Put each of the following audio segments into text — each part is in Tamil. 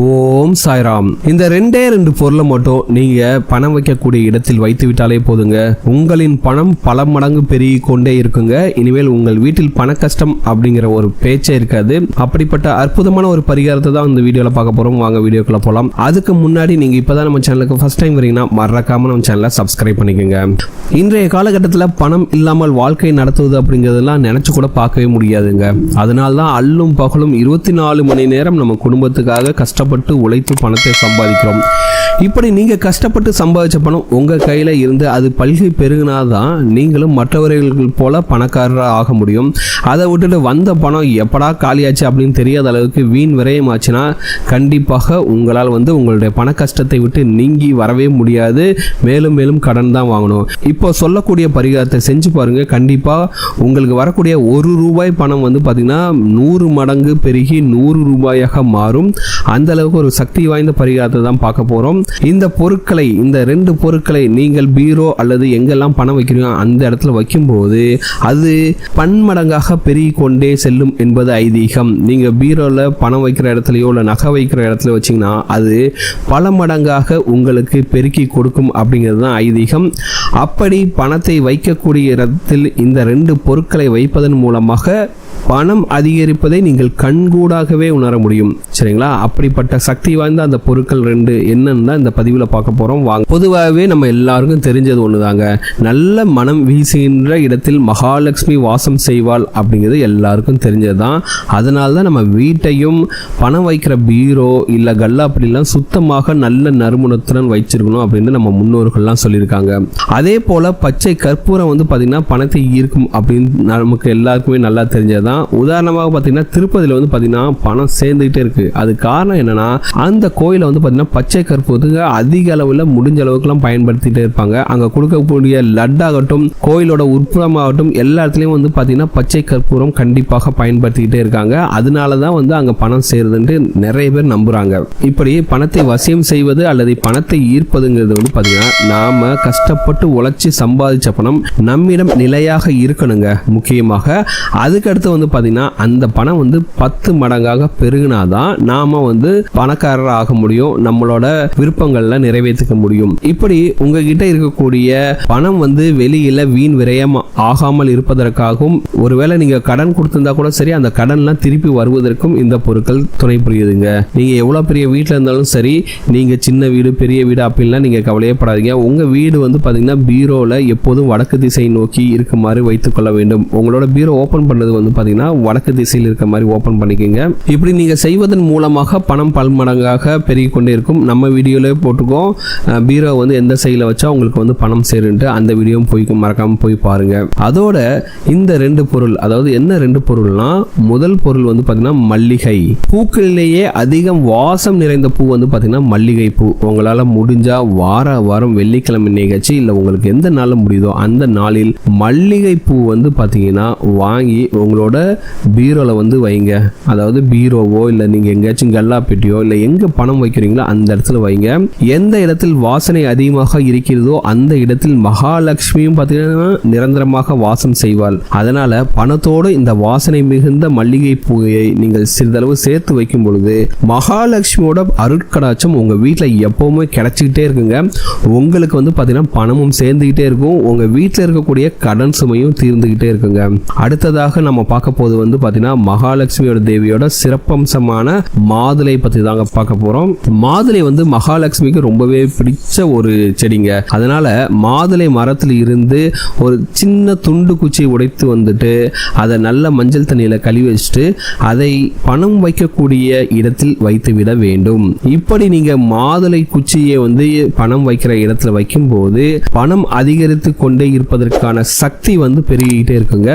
ஓம் சாய்ராம். இந்த ரெண்டே ரெண்டு பொருளை மட்டும் நீங்க பணம் வைக்கக்கூடிய இடத்தில் வைத்து விட்டாலே போதுங்க. உங்களின் பணம் பல மடங்கு பெருகி கொண்டே இருக்குங்க. இனிமேல் உங்கள் வீட்டில் பண கஷ்டம் அப்படிங்கிற ஒரு பேச்சே இருக்காது. அப்படிப்பட்ட அற்புதமான ஒரு பரிகாரத்தை தான் இந்த வீடியோல பார்க்க போறோம். வாங்க வீடியோக்குள்ள போலாம். அதுக்கு முன்னாடி நீங்க இப்பதான் நம்ம சேனலுக்கு ஃபர்ஸ்ட் டைம் வரீங்கன்னா மறக்காம நம்ம சேனலை சப்ஸ்கிரைப் பண்ணிக்கோங்க. இன்றைய காலகட்டத்தில் பணம் இல்லாமல் வாழ்க்கை நடத்துவது அப்படிங்கிறதெல்லாம் நினைச்சு கூட பார்க்கவே முடியாதுங்க. அதனால தான் அல்லும் பகலும் இருபத்தி நாலு மணி நேரம் நம்ம குடும்பத்துக்காக கஷ்டம் கஷ்டப்பட்டு உழைத்து பணத்தை சம்பாதிக்கிறோம். இப்படி நீங்கள் கஷ்டப்பட்டு சம்பாதிச்ச பணம் உங்கள் கையில் இருந்து அது பல்கி பெருகினாதான் நீங்களும் மற்றவர்கள் போல பணக்காரராக ஆக முடியும். அதை விட்டுட்டு வந்த பணம் எப்படா காலியாச்சு அப்படின்னு தெரியாத அளவுக்கு வீண் விரயமாச்சுன்னா கண்டிப்பாக உங்களால் வந்து உங்களுடைய பண கஷ்டத்தை விட்டு நீங்கி வரவே முடியாது. மேலும் மேலும் கடன் தான் வாங்கணும். இப்போ சொல்லக்கூடிய பரிகாரத்தை செஞ்சு பாருங்கள் கண்டிப்பாக உங்களுக்கு வரக்கூடிய ஒரு ரூபாய் பணம் வந்து பார்த்தீங்கன்னா நூறு மடங்கு பெருகி நூறு ரூபாயாக மாறும். அந்த அளவுக்கு ஒரு சக்தி வாய்ந்த பரிகாரத்தை தான் பார்க்க போகிறோம் இந்த பொருட்களை இந்த ரெண்டு பொருட்களை நீங்கள் பீரோ அல்லது எங்கெல்லாம் பணம் வைக்கிறீங்க அந்த இடத்துல வைக்கும்போது அது பன்மடங்காக பெருகி கொண்டே செல்லும் என்பது ஐதீகம். நீங்கள் பீரோவில் பணம் வைக்கிற இடத்துலையோ இல்லை நகை வைக்கிற இடத்துல வச்சீங்கன்னா அது பல மடங்காக உங்களுக்கு பெருக்கி கொடுக்கும் அப்படிங்கிறது தான் ஐதீகம். அப்படி பணத்தை வைக்கக்கூடிய இடத்தில் இந்த ரெண்டு பொருட்களை வைப்பதன் மூலமாக பணம் அதிகரிப்பதை நீங்கள் கண்கூடாகவே உணர முடியும். சரிங்களா? அப்படிப்பட்ட சக்தி வாய்ந்த அந்த பொருட்கள் ரெண்டு என்னென்னா தான் இந்த பதிவில் பார்க்க போகிறோம் வாங்க. பொதுவாகவே நம்ம எல்லாருக்கும் தெரிஞ்சது ஒண்ணுதாங்க. நல்ல மனம் வீசுகின்ற இடத்தில் மகாலட்சுமி வாசம் செய்வாள் அப்படிங்கிறது எல்லாருக்கும் தெரிஞ்சது தான் அதனால தான் நம்ம வீட்டையும் பணம் வைக்கிற பீரோ இல்லை கல்லா அப்படிலாம் சுத்தமாக நல்ல நறுமணத்துடன் வச்சிருக்கணும் அப்படின்னு நம்ம முன்னோர்கள்லாம் சொல்லியிருக்காங்க. அதே போல் பச்சை கற்பூரம் வந்து பார்த்திங்கன்னா பணத்தை ஈர்க்கும் அப்படின்னு நமக்கு எல்லாருக்குமே நல்லா தெரிஞ்சது தான் உதாரணமாக பார்த்திங்கன்னா திருப்பதியில் வந்து பார்த்திங்கன்னா பணம் சேர்ந்துக்கிட்டே இருக்கு. அது காரணம் என்னன்னா அந்த கோயிலை வந்து பார்த்திங்கன்னா பச்சை கற்பூரத்துக்கு அதிக அளவில் முடிஞ்ச அளவுக்குலாம் பயன்படுத்திகிட்டே இருப்பாங்க. அங்கே கொடுக்கக்கூடிய லட்டாகட்டும் கோயிலோட உட்புறமாகட்டும் எல்லா இடத்துலையும் வந்து பார்த்தீங்கன்னா பச்சை கற்பூரம் கண்டிப்பாக பயன்படுத்திக்கிட்டே இருக்காங்க. அதனால தான் வந்து அங்கே பணம் சேருதுன்ட்டு நிறைய பேர் நம்புகிறாங்க இப்படி பணத்தை வசியம் செய்வது அல்லது பணத்தை ஈர்ப்பதுங்கிறது வந்து பார்த்தீங்கன்னா நாம் கஷ்டப்பட்டு உழைச்சி சம்பாதிச்ச பணம் நம்மிடம் நிலையாக இருக்கணுங்க முக்கியமாக. அதுக்கடுத்து வந்து பார்த்தீங்கன்னா அந்த பணம் வந்து பத்து மடங்காக பெருகினாதான் நாம் வந்து பணக்காரர் ஆக முடியும். நம்மளோட விருப்பங்கள்லாம் நிறைவேற்றிக்க முடியும். இப்படி உங்ககிட்ட இருக்கக்கூடிய பணம் வந்து வெளியில வீண் விரயம் ஆகாமல் இருப்பதற்காகவும் ஒருவேளை நீங்க கடன் கொடுத்திருந்தா கூட சரி அந்த கடன்லாம் திருப்பி வருவதற்கும் இந்த பொருட்கள் துணை புரியுதுங்க. நீங்க எவ்வளவு பெரிய வீட்டில் இருந்தாலும் சரி நீங்க சின்ன வீடு பெரிய வீடு அப்படின்லாம் நீங்க கவலையப்படாதீங்க. உங்க வீடு வந்து பாத்தீங்கன்னா பீரோல எப்போதும் வடக்கு திசை நோக்கி இருக்குமாறு வைத்துக் கொள்ள வேண்டும். உங்களோட பீரோ ஓபன் பண்ணது வந்து பாத்தீங்கன்னா வடக்கு திசையில் இருக்க மாதிரி ஓபன் பண்ணிக்கோங்க. இப்படி நீங்க செய்வதன் மூலமாக பணம் பல்மடங்காக பெருகி கொண்டே இருக்கும். நம்ம வீடியோவிலே போட்டிருக்கோம் பீரோ வந்து எந்த சைடில் வச்சா உங்களுக்கு வந்து பணம் சேருன்ட்டு அந்த வீடியோவும் போய் மறக்காமல் போய் பாருங்கள் அதோட இந்த ரெண்டு பொருள் அதாவது என்ன ரெண்டு பொருள்னா முதல் பொருள் வந்து பார்த்திங்கன்னா மல்லிகை. பூக்களிலேயே அதிகம் வாசம் நிறைந்த பூ வந்து பார்த்திங்கன்னா மல்லிகை பூ. உங்களால் முடிஞ்சால் வார வாரம் வெள்ளிக்கிழமை நிகழ்ச்சி இல்லை உங்களுக்கு எந்த நாளில் முடியுதோ அந்த நாளில் மல்லிகை பூ வந்து பார்த்தீங்கன்னா வாங்கி உங்களோட பீரோவில் வந்து வைங்க. அதாவது பீரோவோ இல்லை நீங்கள் எங்கேயாச்சும் கல்லா பெட்டியோ இல்லை எங்கே பணம் வைக்கிறீங்களோ அந்த இடத்துல வைங்க. எந்த இடத்தில் வாசனை அதிகமாக இருக்கிறதோ அந்த இடத்தில் மகாலட்சுமியும் பார்த்தீங்கன்னா நிரந்தரமாக வாசம் செய்வாள். அதனால பணத்தோடு இந்த வாசனை மிகுந்த மல்லிகை பூவை நீங்கள் சிறிதளவு சேர்த்து வைக்கும் பொழுது மகாலட்சுமியோட அருட்கடாச்சம் உங்க வீட்டில் எப்பவுமே கிடைச்சிக்கிட்டே இருக்குங்க. உங்களுக்கு வந்து பார்த்தீங்கன்னா பணமும் சேர்ந்துக்கிட்டே இருக்கும். உங்க வீட்டில் இருக்கக்கூடிய கடன் சுமையும் தீர்ந்துக்கிட்டே இருக்குங்க. அடுத்ததாக நம்ம பார்க்க போது வந்து பார்த்தீங்கன்னா மகாலட்சுமியோட தேவியோட சிறப்பம்சமான மாதுளை பற்றி தாங்க பார்க்க போகிறோம் மாதுளை வந்து மகாலட்சுமிக்கு ரொம்பவே பிடிச்ச ஒரு செடிங்க. அதனால மாதுளை மரத்தில் இருந்து ஒரு சின்ன துண்டு குச்சியை உடைத்து வந்துட்டு அதை நல்ல மஞ்சள் தண்ணியில் கழுவி வச்சுட்டு அதை பணம் வைக்கக்கூடிய இடத்தில் வைத்து விட வேண்டும். இப்படி நீங்க மாதுளை குச்சியை வந்து பணம் வைக்கிற இடத்துல வைக்கும்போது பணம் அதிகரித்து கொண்டே இருப்பதற்கான சக்தி வந்து பெருகிக்கிட்டே இருக்குங்க.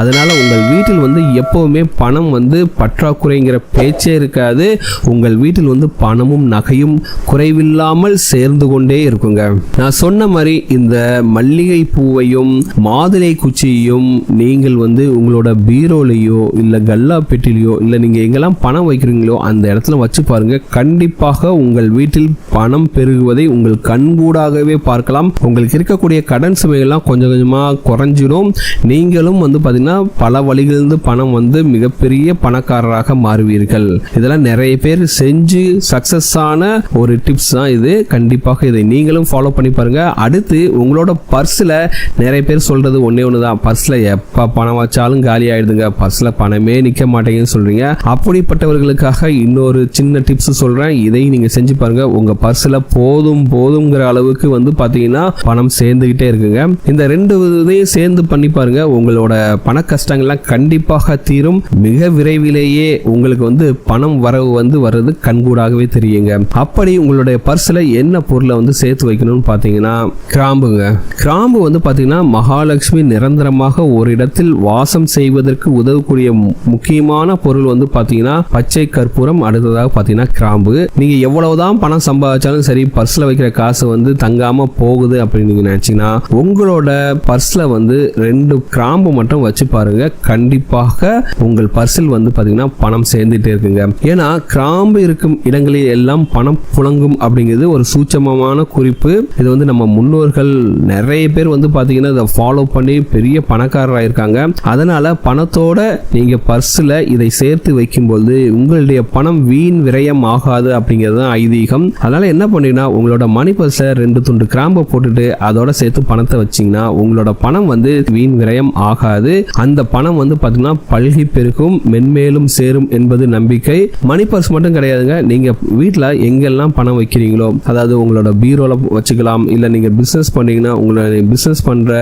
அதனால உங்கள் வீட்டில் வந்து எப்பவுமே பணம் வந்து பற்றாக்குறைங்கிற பேச்சே இருக்காது. உங்கள் வீட்டில் வந்து பணமும் நகையும் குறை குறைவில்லாமல் சேர்ந்து கொண்டே இருக்குங்க. நான் சொன்ன மாதிரி இந்த மல்லிகை பூவையும் மாதுளை குச்சியையும் நீங்கள் வந்து உங்களோட பீரோலையோ இல்லை கல்லா பெட்டிலையோ இல்லை நீங்கள் எங்கெல்லாம் பணம் வைக்கிறீங்களோ அந்த இடத்துல வச்சு பாருங்க. கண்டிப்பாக உங்கள் வீட்டில் பணம் பெருகுவதை உங்கள் கண்கூடாகவே பார்க்கலாம். உங்களுக்கு இருக்கக்கூடிய கடன் சுமைகள்லாம் கொஞ்சம் கொஞ்சமாக குறைஞ்சிடும் நீங்களும் வந்து பார்த்தீங்கன்னா பல வழிகளிலிருந்து பணம் வந்து மிகப்பெரிய பணக்காரராக மாறுவீர்கள். இதெல்லாம் நிறைய பேர் செஞ்சு சக்சஸ் ஆன ஒரு டிப்ஸ் தான் இது. கண்டிப்பாக இதை நீங்களும் ஃபாலோ பண்ணி பாருங்க. அடுத்து உங்களோட பர்ஸில் நிறைய பேர் சொல்றது ஒன்றே ஒன்று தான் பர்ஸில் எப்போ பணம் வச்சாலும் காலி ஆயிடுதுங்க. பர்ஸில் பணமே நிற்க மாட்டேங்குன்னு சொல்றீங்க. அப்படிப்பட்டவர்களுக்காக இன்னொரு சின்ன டிப்ஸ் சொல்றேன். இதை நீங்க செஞ்சு பாருங்க. உங்க பர்ஸில் போதும் போதுங்கிற அளவுக்கு வந்து பாத்தீங்கன்னா பணம் சேர்ந்துகிட்டே இருக்குங்க. இந்த ரெண்டு இதையும் சேர்ந்து பண்ணி பாருங்க. உங்களோட பண கஷ்டங்கள்லாம் கண்டிப்பாக தீரும். மிக விரைவிலேயே உங்களுக்கு வந்து பணம் வரவு வந்து வர்றது கண்கூடாகவே தெரியுங்க. அப்படி உங்களுக்கு உங்களுடைய பர்ஸில் என்ன பொருளை வந்து சேர்த்து வைக்கணும்னு பார்த்தீங்கன்னா கிராம்புங்க. கிராம்பு வந்து பார்த்தீங்கன்னா மகாலட்சுமி நிரந்தரமாக ஒரு இடத்தில் வாசம் செய்வதற்கு உதவக்கூடிய முக்கியமான பொருள் வந்து பார்த்தீங்கன்னா பச்சை கற்பூரம் அடுத்ததாக பார்த்தீங்கன்னா கிராம்பு. நீங்கள் எவ்வளவுதான் பணம் சம்பாதிச்சாலும் சரி பர்ஸில் வைக்கிற காசு வந்து தங்காம போகுது அப்படின்னு நீங்க நினைச்சீங்கன்னா உங்களோட பர்ஸில் வந்து ரெண்டு கிராம்பு மட்டும் வச்சு பாருங்க. கண்டிப்பாக உங்கள் பர்ஸில் வந்து பார்த்தீங்கன்னா பணம் சேர்ந்துட்டே இருக்குங்க. ஏன்னா கிராம்பு இருக்கும் இடங்களில் எல்லாம் பணம் புழங்கும் அப்படிங்கிறது ஒரு சூட்சமமான குறிப்பு. இது வந்து நம்ம முன்னோர்கள் நிறைய பேர் வந்து பார்த்தீங்கன்னா இதை ஃபாலோ பண்ணி பெரிய பணக்காரராக இருக்காங்க அதனால பணத்தோட நீங்கள் பர்ஸில் இதை சேர்த்து வைக்கும்போது உங்களுடைய பணம் வீண் விரயம் ஆகாது அப்படிங்கிறது தான் ஐதீகம். அதனால் என்ன பண்ணீங்கன்னா உங்களோட மணி பர்ஸை ரெண்டு துண்டு கிராம்பை போட்டுட்டு அதோட சேர்த்து பணத்தை வச்சிங்கன்னா உங்களோட பணம் வந்து வீண் விரயம் ஆகாது. அந்த பணம் வந்து பார்த்தீங்கன்னா பல்கி பெருக்கும் மென்மேலும் சேரும் என்பது நம்பிக்கை. மணி பர்ஸ் மட்டும் கிடையாதுங்க. நீங்க வீட்டில் எங்கெல்லாம் பணம் வைக்கிறீங்களோ அதாவது உங்களோட பீரோல வச்சுக்கலாம் இல்லை நீங்கள் பிஸ்னஸ் பண்ணீங்கன்னா உங்களோட பிஸ்னஸ் பண்ணுற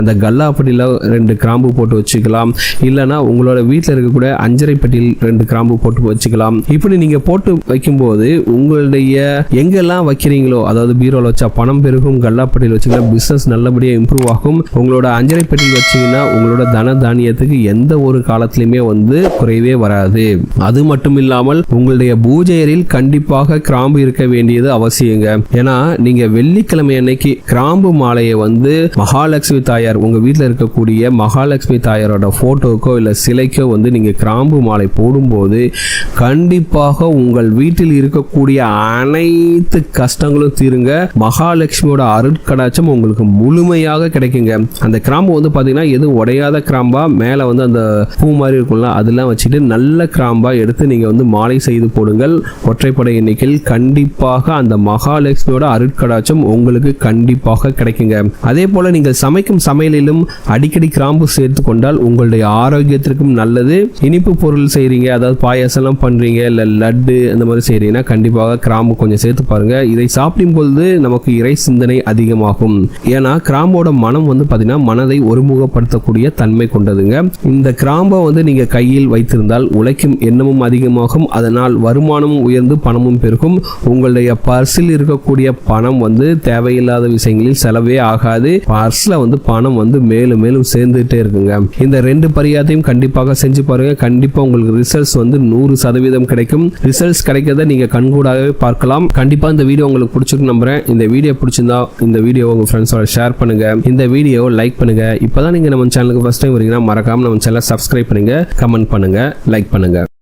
அந்த கல்லாப்பட்டியில் ரெண்டு கிராம்பு போட்டு வச்சுக்கலாம். இல்லைன்னா உங்களோட வீட்டில் இருக்கக்கூடிய அஞ்சரை பெட்டியில் ரெண்டு கிராம்பு போட்டு வச்சுக்கலாம். இப்படி நீங்கள் போட்டு வைக்கும்போது உங்களுடைய எங்கெல்லாம் வைக்கிறீங்களோ அதாவது பீரோல வச்சா பணம் பெருகும் கல்லாப்பட்டியில் வச்சுக்கலாம் பிஸ்னஸ் நல்லபடியாக இம்ப்ரூவ் ஆகும். உங்களோட அஞ்சரை பெட்டியில் வச்சிங்கன்னா உங்களோட தன தானியத்துக்கு எந்த ஒரு காலத்திலுமே வந்து குறைவே வராது. அது மட்டும் இல்லாமல் உங்களுடைய பூஜையரில் கண்டிப்பாக கிராம்பு இருக்க வேண்டியது அவசியங்க. ஏன்னா நீங்க வெள்ளிக்கிழமை அன்னைக்கு கிராம்பு மாலையை வந்து மகாலட்சுமி தாயார் உங்க வீட்டில் இருக்கக்கூடிய மகாலட்சுமி தாயாரோட போட்டோக்கோ இல்ல சிலைக்கோ வந்து நீங்க கிராம்பு மாலை போடும்போது கண்டிப்பாக உங்கள் வீட்டில் இருக்கக்கூடிய அனைத்து கஷ்டங்களும் தீருங்க. மகாலட்சுமியோட அருட்கடாச்சம் உங்களுக்கு முழுமையாக கிடைக்குங்க. அந்த கிராம்பு வந்து பாத்தீங்கன்னா எதுவும் உடையாத கிராம்பா மேல வந்து அந்த பூ மாதிரி இருக்கும்ல அதெல்லாம் வச்சுட்டு நல்ல கிராம்பா எடுத்து நீங்க வந்து மாலை செய்து போடுங்கள். ஒற்றைப்படை எண்ணிக்கையில் கண்டிப்பாக அந்த மகாலட்சுமியோட அருட்கடாச்சம் உங்களுக்கு கண்டிப்பாக கிடைக்குங்க. அதே போல நீங்கள் சமைக்கும் சமையலிலும் அடிக்கடி கிராம்பு சேர்த்து கொண்டால் உங்களுடைய ஆரோக்கியத்திற்கும் நல்லது. இனிப்பு பொருள் செய்கிறீங்க அதாவது பாயாசம்லாம் பண்றீங்க இல்ல லட்டு அந்த மாதிரி செய்றீங்கன்னா கண்டிப்பாக கிராம்பு கொஞ்சம் சேர்த்து பாருங்க. இதை சாப்பிடும் பொழுது நமக்கு இறை சிந்தனை அதிகமாகும். ஏன்னா கிராம்போட மனம் வந்து பாத்தீங்கன்னா மனதை ஒருமுகப்படுத்தக்கூடிய தன்மை கொண்டதுங்க. இந்த கிராம்பை வந்து நீங்க கையில் வைத்திருந்தால் உழைக்கும் எண்ணமும் அதிகமாகும். அதனால் வருமானமும் உயர்ந்து பணமும் பெருகும். உங்களுடைய பர்ஸில் இருக்கக்கூடிய பணம் வந்து தேவையில்லாத விஷயங்களில் செலவே ஆகாது. பர்ஸில் வந்து பணம் வந்து மேலும் மேலும் சேர்ந்துட்டே இருக்குங்க. இந்த ரெண்டு பரியாதையும் கண்டிப்பாக செஞ்சு பாருங்க. கண்டிப்பாக உங்களுக்கு ரிசல்ட்ஸ் வந்து நூறு சதவீதம் கிடைக்கும். ரிசல்ட்ஸ் கிடைக்கிறத நீங்க கண்கூடாகவே பார்க்கலாம். கண்டிப்பாக இந்த வீடியோ உங்களுக்கு பிடிச்சிருக்கு நம்புறேன். இந்த வீடியோ பிடிச்சிருந்தா இந்த வீடியோ உங்க ஃப்ரெண்ட்ஸோட ஷேர் பண்ணுங்க. இந்த வீடியோ லைக் பண்ணுங்க. இப்போதான் நீங்க நம்ம சேனலுக்கு ஃபர்ஸ்ட் டைம் வரீங்கன்னா மறக்காம நம்ம சேனலை சப்ஸ்கிரைப் பண்ணுங்க. கமெண்ட் பண்ணுங்க. லைக் பண்ணுங்க.